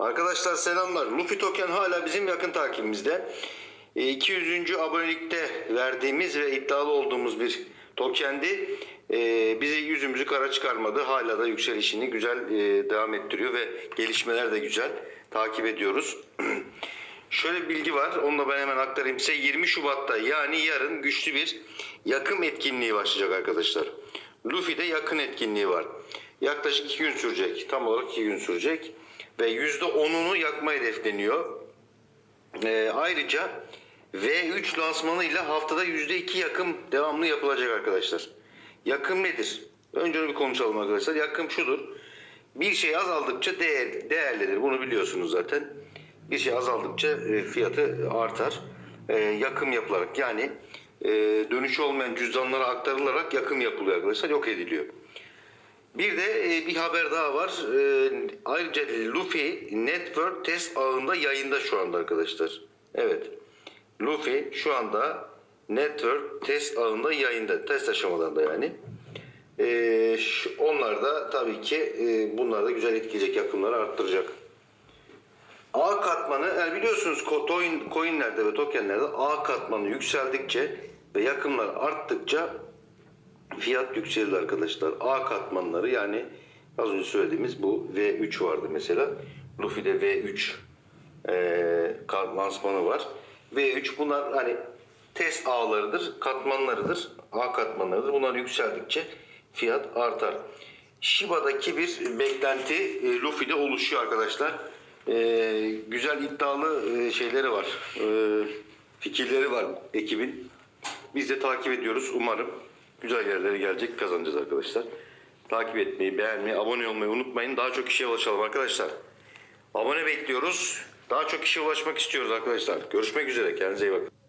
Arkadaşlar selamlar. Luffy Token hala bizim yakın takibimizde. E, 200. abonelikte verdiğimiz ve iddialı olduğumuz bir tokendi. E, bizi yüzümüzü kara çıkarmadı. Hala da yükselişini güzel e, devam ettiriyor ve gelişmeler de güzel. Takip ediyoruz. Şöyle bir bilgi var. Onu da ben hemen aktarayım size. 20 Şubat'ta yani yarın güçlü bir yakım etkinliği başlayacak arkadaşlar. Luffy'de yakın etkinliği var. Yaklaşık 2 gün sürecek. Tam olarak 2 gün sürecek. Ve %10'unu yakma hedefleniyor. Ee, ayrıca V3 lansmanıyla haftada %2 yakım devamlı yapılacak arkadaşlar. Yakım nedir? Önce onu bir konuşalım arkadaşlar. Yakım şudur. Bir şey azaldıkça değer, değerlidir. Bunu biliyorsunuz zaten. Bir şey azaldıkça e, fiyatı artar. E, yakım yapılarak yani e, dönüş olmayan cüzdanlara aktarılarak yakım yapılıyor arkadaşlar. Yok ediliyor. Bir de e, bir haber daha var. E, ayrıca Luffy Network test ağında yayında şu anda arkadaşlar. Evet. Luffy şu anda Network test ağında yayında. Test aşamalarında yani. E, onlar da tabii ki bunlar da güzel etkileyecek yakımları arttıracak. A katmanı yani biliyorsunuz coin, coinlerde ve tokenlerde A katmanı yükseldikçe ve yakımlar arttıkça fiyat yükselir arkadaşlar. A katmanları yani az önce söylediğimiz bu V3 vardı mesela. Luffy'de V3 e, lansmanı var. V3 bunlar hani test ağlarıdır, katmanlarıdır, A katmanlarıdır. Bunlar yükseldikçe fiyat artar. Shiba'daki bir beklenti e, Luffy'de oluşuyor arkadaşlar. E, güzel iddialı e, şeyleri var. E, fikirleri var ekibin. Biz de takip ediyoruz. Umarım güzel yerlere gelecek kazanacağız arkadaşlar. Takip etmeyi, beğenmeyi, abone olmayı unutmayın. Daha çok kişiye ulaşalım arkadaşlar. Abone bekliyoruz. Daha çok kişiye ulaşmak istiyoruz arkadaşlar. Görüşmek üzere. Kendinize iyi bakın.